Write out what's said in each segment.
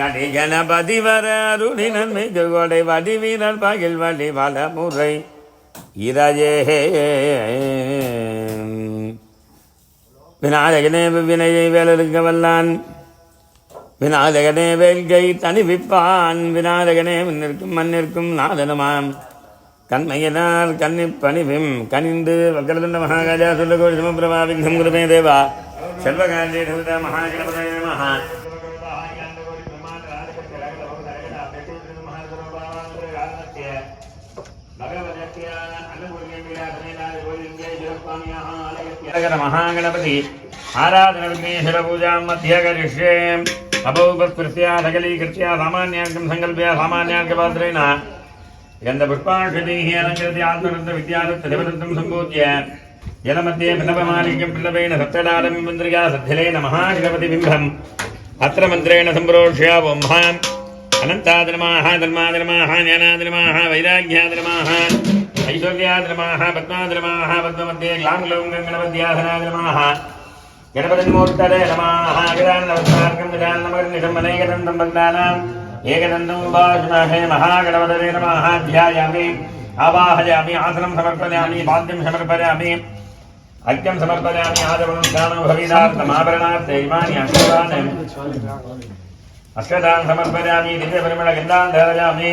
கடி கணபதி வர அருணி நன்மை கொடை வடி வீரர் பகில் வழி வள முறை. இரஜே. விநாயகனே வினையை வேலருக்க வல்லான். விநாயகனே வேல்கை தணிவிப்பான். விநாயகனே முன்னிற்கும் மண்ணிற்கும் நாதனமாம். கண்மையினால் கன்னி பணிவும் கனிந்து வக்கரதுண்ட மகாகாஜா சொல்லகோடி சமபிரபா விக்னம் குருமே தேவா. செல்வகாந்தி மகாகணபதே மகா महागणपति। आराधन विघ्नेश्वर पूजा मध्य करिष्ये अभवत्कृत्या सकलीकृत्या सामान्यार्कं सङ्कल्प्य सामान्यार्कपात्रेण अलङ्कृत्य सम्पूज्य जलमध्ये सद्धिलेन महागणपतिबिम्बम् अत्र मन्त्रेण अनन्ताधर्माः धर्माधर्माः ज्ञानाधर्माः वैराग्याधर्माः ऐश्वर्याद्रमाः पद्माद्रमाः पद्ममध्ये ग्लाङ्ग्लौं गङ्गणपद्यासनाद्रमाः गणपतिमूर्तरे रमाः गजानवस्तार्कं गजानमगर्निषं अनेकदन्तं भक्तानाम् एकदन्तं उपासुमहे महागणपतरे रमाः ध्यायामि, आवाहयामि, आसनं समर्पयामि पाद्यं समर्पयामि अग्निं समर्पयामि आदवनं स्नानं भवितार्थमाभरणार्थे इमानि अक्षरान् अस्कदान् समर्पयामि, दिव्यपरिमलगन्धान् धारयामि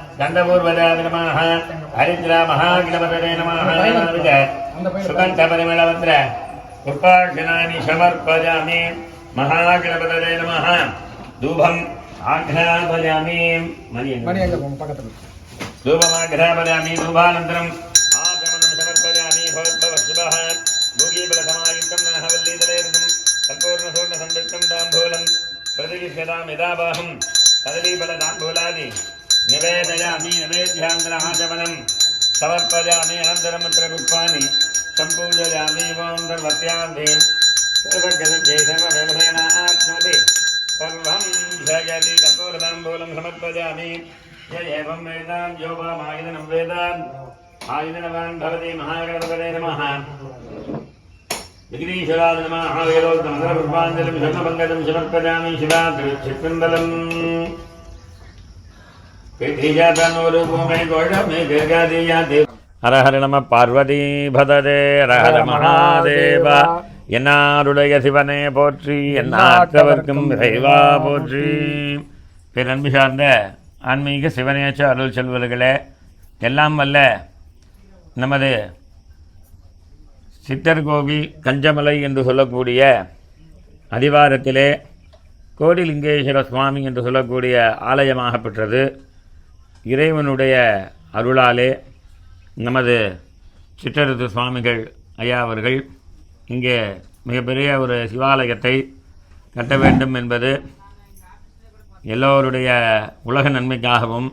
शूर्पकर्णादिनमाः हेरम्भादिनमाः गन्धपूर्वजादिनमाः हरिद्रामहागिलपतये नमः सुगन्धपरिमलवत्र पुष्पाक्षणानि समर्पयामि महागणपतये नमः धूपम् आघ्रापयामि मणि மணி எங்க போகும் பக்கத்துல धूपमाघ्रापयामि धूपानन्तरम् आचमनं समर्पयामि भवद्भवशुभः भूगीबलसमायुक्तं नाहवल्लीतलेरसं सम्पूर्णसूर्णसंयुक्तं ताम्बूलं प्रतिलिख्यताम् यदाबाहं कदलीफलताम्बूलादि నివేదయామి నైవేద్యాంధ్రః జపనం సమర్పయామి అనంతరం అత్ర పుష్పాన్ని సంపూజయామి ఓం సర్వత్యామి సర్వగలజేషమవేన ఆత్మతి సర్వం జగతి కపూరతాంబూలం సమర్పయామి ఏం వేదాం యోగమాయుధనం వేదాన్ ఆయుధనవాన్ భవతి మహాగణపతే నమ విఘ్నేశ్వరాద నమ వేదోత్తమ పుష్పాంజలిం శర్మపంకజం ஹரஹர நம பார்வதீபதே ஹரஹர மகாதேவா. என்னாருடைய சிவனே போற்றி என்னாற்றவர்க்கும் இறைவா போற்றி. பிறன்பு சார்ந்த ஆன்மீக சிவனேச்ச அருள் செல்வர்களே எல்லாம் வல்ல நமது சித்தர் கோவில் கஞ்சமலை என்று சொல்லக்கூடிய அதிவாரத்திலே கோடிலிங்கேஸ்வர சுவாமி என்று சொல்லக்கூடிய ஆலயமாக பெற்றது. இறைவனுடைய அருளாலே நமது சிற்றரசு சுவாமிகள் ஐயா அவர்கள் இங்கே மிகப்பெரிய ஒரு சிவாலயத்தை கட்ட வேண்டும் என்பது எல்லோருடைய உலக நன்மைக்காகவும்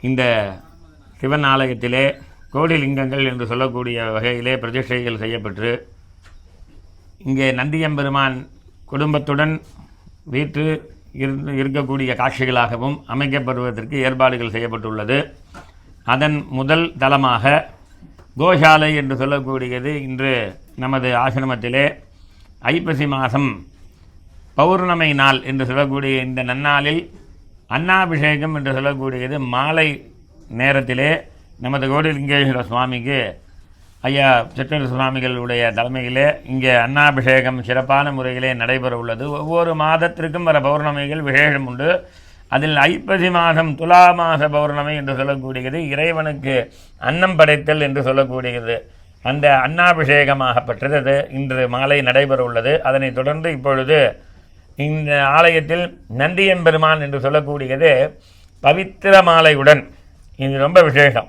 இந்த சிவன் ஆலயத்திலே கோடி லிங்கங்கள் என்று சொல்லக்கூடிய வகையிலே பிரதிஷ்டைகள் செய்யப்பட்டு இங்கே நந்தியம்பெருமான் குடும்பத்துடன் வீட்டு இருக்கக்கூடிய காட்சிகளாகவும் அமைக்கப்படுவதற்கு ஏற்பாடுகள் செய்யப்பட்டுள்ளது. அதன் முதல் தளமாக கோஷாலை என்று சொல்லக்கூடியது இன்று நமது ஆசிரமத்திலே ஐப்பசி மாதம் பௌர்ணமி நாள் என்று சொல்லக்கூடிய இந்த நன்னாளில் அன்னாபிஷேகம் என்று சொல்லக்கூடியது மாலை நேரத்திலே நமது கோடிலிங்கேஸ்வர சுவாமிக்கு ஐயா சிற்றர் சுவாமிகளுடைய தலைமையிலே இங்கே அன்னாபிஷேகம் சிறப்பான முறையிலே நடைபெற உள்ளது ஒவ்வொரு மாதத்திற்கும் வர பௌர்ணமிகள் விசேஷம் உண்டு. அதில் ஐப்பசி மாதம் துலா மாத பௌர்ணமி என்று சொல்லக்கூடியது. இறைவனுக்கு அன்னம் படைத்தல் என்று சொல்லக்கூடியது. அந்த அன்னாபிஷேகமாகப்பட்டது அது இன்று மாலை நடைபெற உள்ளது அதனைத் தொடர்ந்து இப்பொழுது இந்த ஆலயத்தில் நந்தியம்பெருமான் என்று சொல்லக்கூடியது பவித்திர மாலையுடன். இது ரொம்ப விசேஷம்.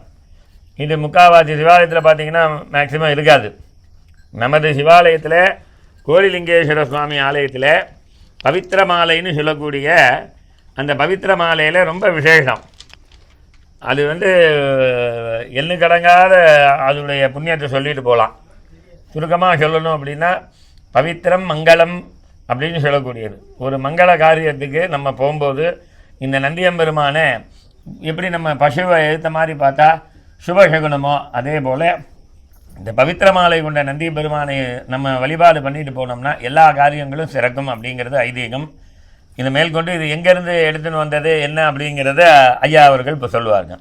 இது முக்காவாசி சிவாலயத்தில் பார்த்தீங்கன்னா மேக்சிமம் இருக்காது. நமது சிவாலயத்தில் கோரிலிங்கேஸ்வர சுவாமி ஆலயத்தில் பவித்திர மாலைன்னு சொல்லக்கூடிய அந்த பவித்திர மாலையில் ரொம்ப விசேஷம். அது வந்து எண்ணு கடங்காத அதனுடைய புண்ணியத்தை சொல்லிட்டு போகலாம் சுருக்கமாக சொல்லணும் அப்படின்னா பவித்திரம் மங்களம் அப்படின்னு சொல்லக்கூடியது. ஒரு மங்கள காரியத்துக்கு நம்ம போகும்போது இந்த நந்தியம்பெருமானை எப்படி நம்ம பசுவை எழுத்த மாதிரி பார்த்தா சுபசகுனமோ அதே போல் இந்த பவித்திர மாலை கொண்ட நந்தி பெருமானை நம்ம வழிபாடு பண்ணிட்டு போனோம்னா எல்லா காரியங்களும் சிறக்கும் அப்படிங்கிறது ஐதீகம். இது மேற்கொண்டு இது எங்கேருந்து எடுத்துன்னு வந்தது என்ன அப்படிங்கிறத ஐயா அவர்கள் இப்போ சொல்லுவாங்க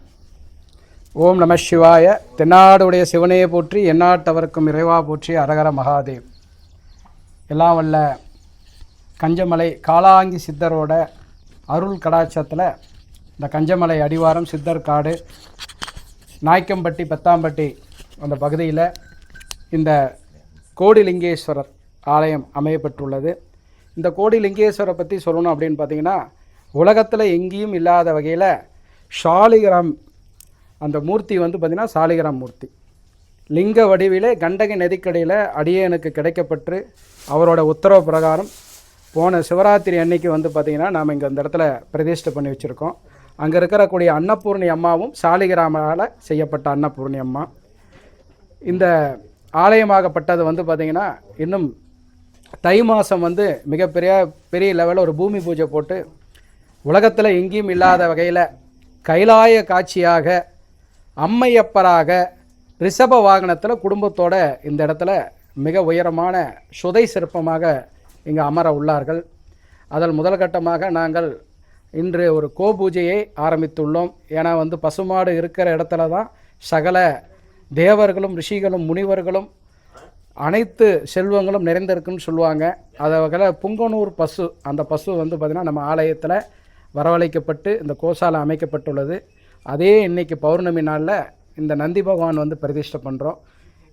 ஓம் நம சிவாய. தென்னாடுடைய சிவனையை போற்றி எந்நாட்டவருக்கும் இறைவா போற்றி அரகர மகாதேவ். எல்லாம் வல்ல கஞ்சமலை காலாங்கி சித்தரோட அருள் கடாட்சத்தில் இந்த கஞ்சமலை அடிவாரம் சித்தர் காடு நாய்க்கம்பட்டி பத்தாம்பட்டி அந்த பகுதியில் இந்த கோடிலிங்கேஸ்வரர் ஆலயம் அமையப்பட்டுள்ளது இந்த கோடிலிங்கேஸ்வரை பற்றி சொல்லணும் அப்படின்னு பார்த்தீங்கன்னா உலகத்தில் எங்கேயும் இல்லாத வகையில் ஷாலிகிராம் அந்த மூர்த்தி வந்து பார்த்திங்கன்னா சாலிகிராம் மூர்த்தி. லிங்க வடிவிலே கண்டக நதிக்கடையில் அடியனுக்கு கிடைக்கப்பட்டு அவரோட உத்தரவு பிரகாரம் போன சிவராத்திரி அன்னைக்கு வந்து பார்த்திங்கன்னா நாம் இங்கே அந்த இடத்துல பிரதிஷ்டை பண்ணி வச்சுருக்கோம். அங்கே இருக்கக்கூடிய அன்னபூர்ணி அம்மாவும் சாலிகிராமால் செய்யப்பட்ட அன்னபூர்ணி அம்மா. இந்த ஆலயமாகப்பட்டது வந்து பார்த்திங்கன்னா இன்னும் தை மாதம் வந்து மிகப்பெரிய பெரிய லெவலில் ஒரு பூமி பூஜை போட்டு உலகத்தில் எங்கேயும் இல்லாத வகையில் கைலாய காட்சியாக அம்மையப்பராக ரிஷப வாகனத்தில் குடும்பத்தோட இந்த இடத்துல மிக உயரமான சுதை சிற்பமாக இங்கே அமர உள்ளார்கள். அதில் முதல் கட்டமாக நாங்கள் இன்று ஒரு கோபூஜையை ஆரம்பித்துள்ளோம். ஏன்னா வந்து பசுமாடு இருக்கிற இடத்துல தான் சகல தேவர்களும் ரிஷிகளும் முனிவர்களும் அனைத்து செல்வங்களும் நிறைந்திருக்குன்னு சொல்லுவாங்க. அதை வகையில் புங்கனூர் பசு அந்த பசு வந்து பார்த்திங்கன்னா நம்ம ஆலயத்தில் வரவழைக்கப்பட்டு இந்த கோசாலை அமைக்கப்பட்டுள்ளது. அதே இன்றைக்கி பௌர்ணமி நாளில் இந்த நந்தி பகவான் வந்து பிரதிஷ்டை பண்ணுறோம்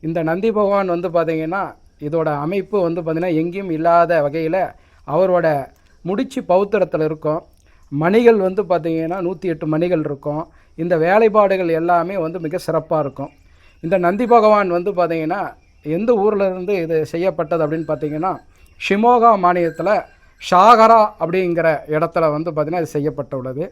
இந்த நந்தி பகவான் வந்து பார்த்திங்கன்னா இதோட அமைப்பு வந்து பார்த்திங்கன்னா எங்கேயும் இல்லாத வகையில் அவரோட முடிச்சு பௌத்திரத்தில் இருக்கும். மணிகள் வந்து பார்த்திங்கன்னா நூற்றி எட்டு மணிகள் இருக்கும். இந்த வேலைப்பாடுகள் எல்லாமே வந்து மிக சிறப்பாக இருக்கும். இந்த நந்தி பகவான் வந்து பார்த்திங்கன்னா எந்த ஊரில் இருந்து இது செய்யப்பட்டது அப்படின்னு பார்த்திங்கன்னா ஷிமோகா மாநிலத்தில் ஷாகரா அப்படிங்கிற இடத்துல வந்து பார்த்திங்கன்னா இது செய்யப்பட்டுள்ளது.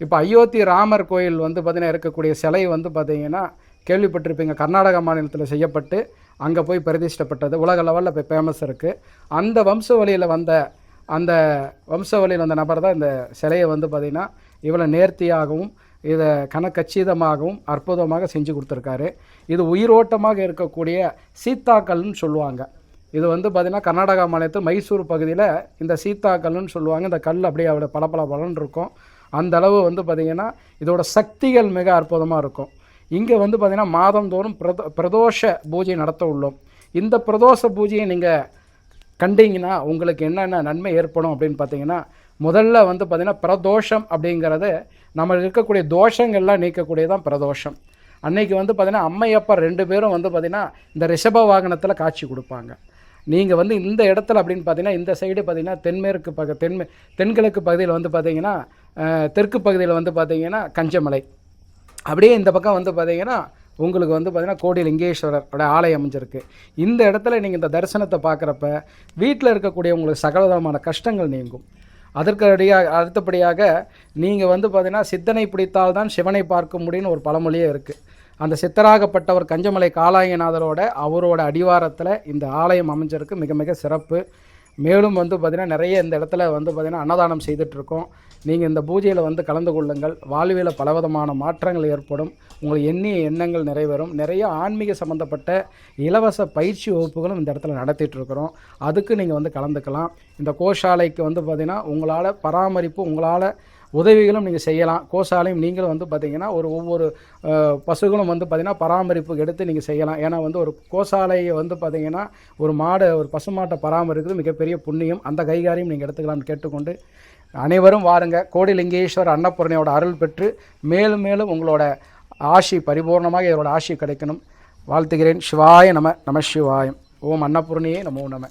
இப்போ அயோத்தி ராமர் கோயில் வந்து பார்த்திங்கன்னா இருக்கக்கூடிய சிலை வந்து பார்த்திங்கன்னா கேள்விப்பட்டிருப்பீங்க. கர்நாடக மாநிலத்தில் செய்யப்பட்டு அங்கே போய் பிரதிஷ்டப்பட்டது. உலக லெவலில் இப்போ ஃபேமஸ் இருக்குது அந்த வம்ச வழியில் வந்த அந்த வம்சவழியில் வந்த நபர் தான் இந்த சிலையை வந்து பார்த்திங்கன்னா இவ்வளோ நேர்த்தியாகவும் இதை கணக்கச்சிதமாகவும் அற்புதமாக செஞ்சு கொடுத்துருக்காரு. இது உயிரோட்டமாக இருக்கக்கூடிய சீத்தாக்கல்னு சொல்லுவாங்க. இது வந்து பார்த்திங்கன்னா கர்நாடகா மாநிலத்து மைசூர் பகுதியில் இந்த சீத்தாக்கல்னு சொல்லுவாங்க. இந்த கல் அப்படியே அவட பளபள பலன் இருக்கும். அந்த அளவு வந்து பார்த்திங்கன்னா இதோட சக்திகள் மிக அற்புதமாக இருக்கும். இங்கே வந்து பார்த்திங்கன்னா மாதந்தோறும் பிரதோ பிரதோஷ பூஜை நடத்த உள்ளோம். இந்த பிரதோஷ பூஜையை நீங்கள் கண்டிங்கன்னா உங்களுக்கு என்னென்ன நன்மை ஏற்படும் அப்படின்னு பார்த்தீங்கன்னா முதல்ல வந்து பார்த்திங்கன்னா பிரதோஷம் அப்படிங்கிறது நம்ம இருக்கக்கூடிய தோஷங்கள்லாம் நீக்கக்கூடியதான் பிரதோஷம். அன்னைக்கு வந்து பார்த்திங்கன்னா அம்மையப்பர் ரெண்டு பேரும் வந்து பார்த்திங்கன்னா இந்த ரிஷப வாகனத்தில் காட்சி கொடுப்பாங்க. நீங்கள் வந்து இந்த இடத்துல அப்படின்னு பார்த்தீங்கன்னா இந்த சைடு பார்த்தீங்கன்னா தென்மேற்கு பக தென்மே தென்கிழக்கு பகுதியில் வந்து பார்த்தீங்கன்னா தெற்கு பகுதியில் வந்து பார்த்தீங்கன்னா கஞ்சமலை. அப்படியே இந்த பக்கம் வந்து பார்த்தீங்கன்னா உங்களுக்கு வந்து பார்த்தீங்கன்னா கோடி லிங்கேஸ்வரரோட ஆலயம் அமைஞ்சிருக்கு. இந்த இடத்துல நீங்கள் இந்த தரிசனத்தை பார்க்குறப்ப வீட்டில் இருக்கக்கூடிய உங்களுக்கு சகலவிதமான கஷ்டங்கள் நீங்கும். அதற்கடியாக அடுத்தபடியாக நீங்கள் வந்து பார்த்தீங்கன்னா சித்தனை பிடித்தால் தான் சிவனை பார்க்க முடியும்னு ஒரு பழமொழியே இருக்குது அந்த சித்தராகப்பட்டவர் கஞ்சமலை காலாயநாதரோட அவரோட அடிவாரத்தில் இந்த ஆலயம் அமைஞ்சிருக்கு. மிக மிக சிறப்பு. மேலும் வந்து பார்த்திங்கன்னா நிறைய இந்த இடத்துல வந்து பார்த்திங்கன்னா அன்னதானம் செய்துட்ருக்கோம் நீங்கள் இந்த பூஜையில் வந்து கலந்து கொள்ளுங்கள். வாழ்வியல் பலவிதமான மாற்றங்கள் ஏற்படும். உங்கள் எண்ணிய எண்ணங்கள் நிறைவேறும். நிறைய ஆன்மீக சம்மந்தப்பட்ட இலவச பயிற்சி வகுப்புகளும் இந்த இடத்துல நடத்திட்டு இருக்கிறோம். அதுக்கு நீங்கள் வந்து கலந்துக்கலாம். இந்த கோஷாலைக்கு வந்து பார்த்திங்கன்னா உங்களால் பராமரிப்பு உங்களால் உதவிகளும் நீங்கள் செய்யலாம். கோசாலையும் நீங்களும் வந்து பார்த்தீங்கன்னா ஒரு ஒவ்வொரு பசுகளும் வந்து பார்த்திங்கன்னா பராமரிப்பு எடுத்து நீங்கள் செய்யலாம். ஏன்னா வந்து ஒரு கோசாலையை வந்து பார்த்தீங்கன்னா ஒரு மாடு ஒரு பசுமாட்டை பராமரிக்கிறது மிகப்பெரிய புண்ணியம். அந்த கைகாரியம் நீங்கள் எடுத்துக்கலாம்னு கேட்டுக்கொண்டு அனைவரும் வாருங்க. கோடிலிங்கேஸ்வர் அன்னபூரணியோட அருள் பெற்று மேலும் மேலும் உங்களோட ஆசி பரிபூர்ணமாக இவரோட ஆசி கிடைக்கணும். வாழ்த்துகிறேன். சிவாய நம நம சிவாயம். ஓம் அன்னபூர்ணியே நமோ நம.